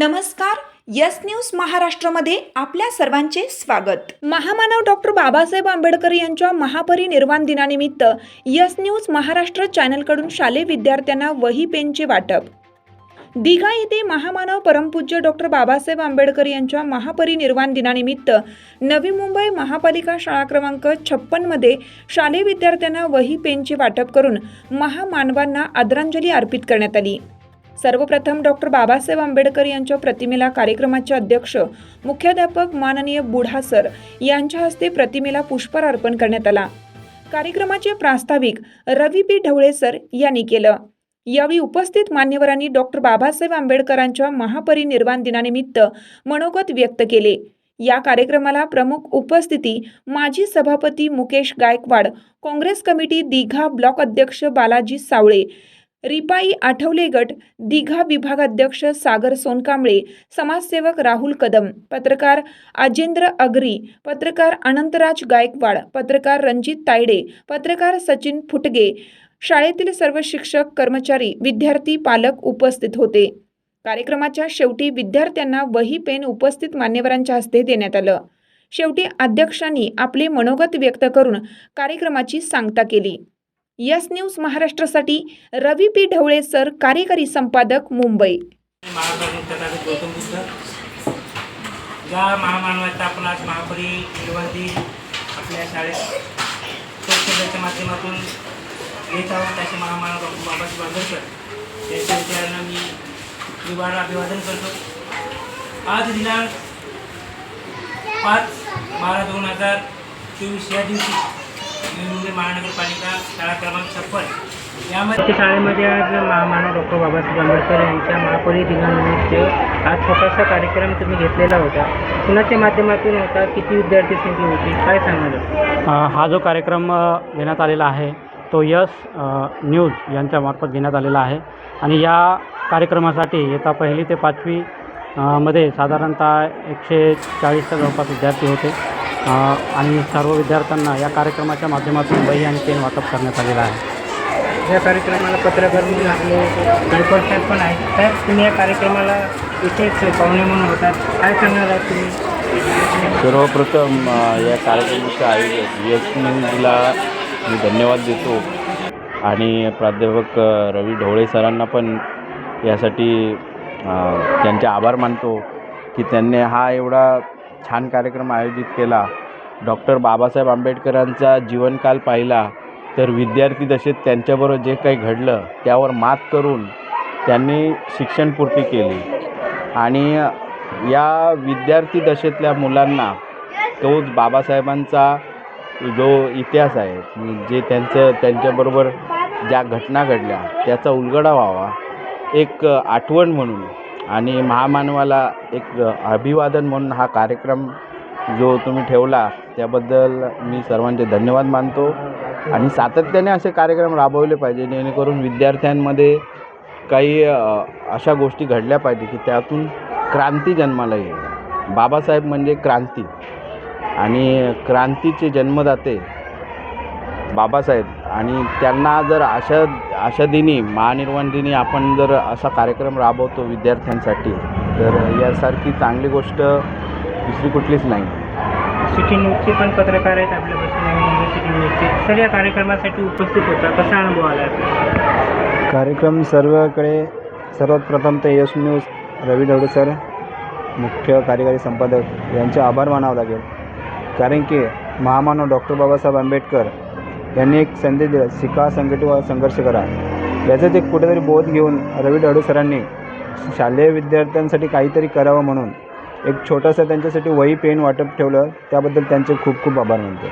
नमस्कार yes news महाराष्ट्रामध्ये आपल्या सर्वांचे स्वागत. महामानव डॉक्टर बाबासाहेब आंबेडकर यांच्या महापरिनिर्वाण दिनानिमित्त यस न्यूज महाराष्ट्र चॅनलकडून शालेय विद्यार्थ्यांना वही पेनचे वाटप. दिघा येथे महामानव परमपूज्य डॉक्टर बाबासाहेब आंबेडकर यांच्या महापरिनिर्वाण दिनानिमित्त नवी मुंबई महापालिका शाळा क्रमांक छप्पनमध्ये शालेय विद्यार्थ्यांना वही पेनचे वाटप करून महामानवांना आदरांजली अर्पित करण्यात आली. सर्वप्रथम डॉक्टर बाबासाहेब आंबेडकर यांच्या प्रतिमेला कार्यक्रमाचे अध्यक्ष मुख्याध्यापक माननीय बुढा सर यांच्या हस्ते प्रतिमेला पुष्पहार अर्पण करण्यात आला. कार्यक्रमाचे प्रास्ताविक रवी पी ढवळे सर यांनी केलं. यावेळी उपस्थित मान्यवरांनी डॉक्टर बाबासाहेब आंबेडकरांच्या महापरिनिर्वाण दिनानिमित्त मनोगत व्यक्त केले. या कार्यक्रमाला प्रमुख उपस्थिती माजी सभापती मुकेश गायकवाड काँग्रेस कमिटी दिघा ब्लॉक अध्यक्ष बालाजी सावळे रिपाई आठवले गट दिघा विभागाध्यक्ष सागर सोनकांबळे समाजसेवक राहुल कदम पत्रकार अजेंद्र अगरी पत्रकार अनंतराज गायकवाड पत्रकार रणजित तायडे पत्रकार सचिन फुटगे शाळेतील सर्व शिक्षक कर्मचारी विद्यार्थी पालक उपस्थित होते. कार्यक्रमाच्या शेवटी विद्यार्थ्यांना वही पेन उपस्थित मान्यवरांच्या हस्ते देण्यात आलं. शेवटी अध्यक्षांनी आपले मनोगत व्यक्त करून कार्यक्रमाची सांगता केली. यस न्यूज महाराष्ट्रासाठी रवी पी ढवळे सर कार्यकारी संपादक मुंबई. महाभारत गौतम बुद्ध ज्या महामानवाचा आपण आज महापरी निर्वाधी आपल्या शाळेत स्वच्छतेच्या माध्यमातून येत आहोत असे महामानव डॉक्टर बाबासाहेब आंबेडकर. यांच्या विचारांना मी निवार अभिवादन करतो. आज दिनांक पाच बारा दोन हजार चोवीस या दिवशी नवी महानगरपालिका शाळा क्रमांक छप्पन. यामध्ये शाळेमध्ये आज महामानव डॉक्टर बाबासाहेब आंबेडकर यांच्या महापरी दिनानिमित्त आज छोटासा कार्यक्रम तुम्ही घेतलेला होता. कुणाच्या माध्यमातून होता? किती विद्यार्थी संख्या होती? काय सांगाल? हा जो कार्यक्रम घेण्यात आलेला आहे तो यस न्यूज यांच्यामार्फत घेण्यात आलेला आहे. आणि या कार्यक्रमासाठी येता पहिली ते पाचवी मध्ये साधारणतः एकशे चाळीसच्या जवळपास विद्यार्थी होते. आणि सर्व विद्यार्थ्यांना या कार्यक्रमाच्या माध्यमातून वही आणि पेन वाटप करण्यात आलेलं आहे. या कार्यक्रमाला पत्रकार म्हणून आपले गायकवाड साहेब पण आहेत. साहेब तुम्ही या कार्यक्रमाला इथेच पाहुणे म्हणून होतात. काय सांगणार आहात तुम्ही? सर्वप्रथम या कार्यक्रमाचे आयोजक यश न्यूजला मी धन्यवाद देतो. आणि प्राध्यापक रवी ढवळे सरांना पण यासाठी त्यांचे आभार मानतो की त्यांनी हा एवढा छान कार्यक्रम आयोजित केला. डॉक्टर बाबासाहेब आंबेडकरांचा जीवनकाल पाहिला. तर विद्यार्थी दशेत त्यांच्याबरोबर जे काही घडलं त्यावर मात करून त्यांनी शिक्षणपूर्ती केली. आणि या विद्यार्थी दशेतल्या मुलांना तोच बाबासाहेबांचा जो इतिहास आहे जे त्यांचं त्यांच्याबरोबर ज्या घटना घडल्या त्याचा उलगडा व्हावा एक आठवण म्हणून आणि महामानवाला एक अभिवादन म्हणून हा कार्यक्रम जो तुम्ही ठेवला त्याबद्दल मी सर्वांचे धन्यवाद मानतो आणि सातत्याने असे कार्यक्रम राबवले पाहिजे जेणेकरून विद्यार्थ्यांमध्ये काही अशा गोष्टी घडल्या पाहिजे की त्यातून क्रांती जन्माला येईल. बाबासाहेब म्हणजे क्रांती आणि क्रांतीचे जन्मदाते बाबासाहेब आणि त्यांना जर अशा अशा दिनी महानिर्वाण दिनी आपण जर असा कार्यक्रम राबवतो विद्यार्थ्यांसाठी तर यासारखी चांगली गोष्ट दुसरी कुठलीच नाही. सिटी न्यूजचे पण पत्रकार आहेत आपल्यापासून नवी सिटी न्यूजचे. सर या कार्यक्रमासाठी उपस्थित होता. कसा अनुभव आला? कार्यक्रम सर्वकडे सर्वात प्रथम ते यश न्यूज रवी ढवळे सर मुख्य कार्यकारी संपादक यांचे आभार मानावं लागेल. कारण की महामानव डॉक्टर बाबासाहेब आंबेडकर यांनी एक संदेश दिला. शिका संघटित व संघर्ष करा. याचंच एक कुठेतरी बोध घेऊन रवी ढवळे सरांनी शालेय विद्यार्थ्यांसाठी काहीतरी करावं म्हणून एक छोटंसं त्यांच्यासाठी वही पेन वाटप ठेवलं. त्याबद्दल त्यांचे खूप खूप आभार मानतो.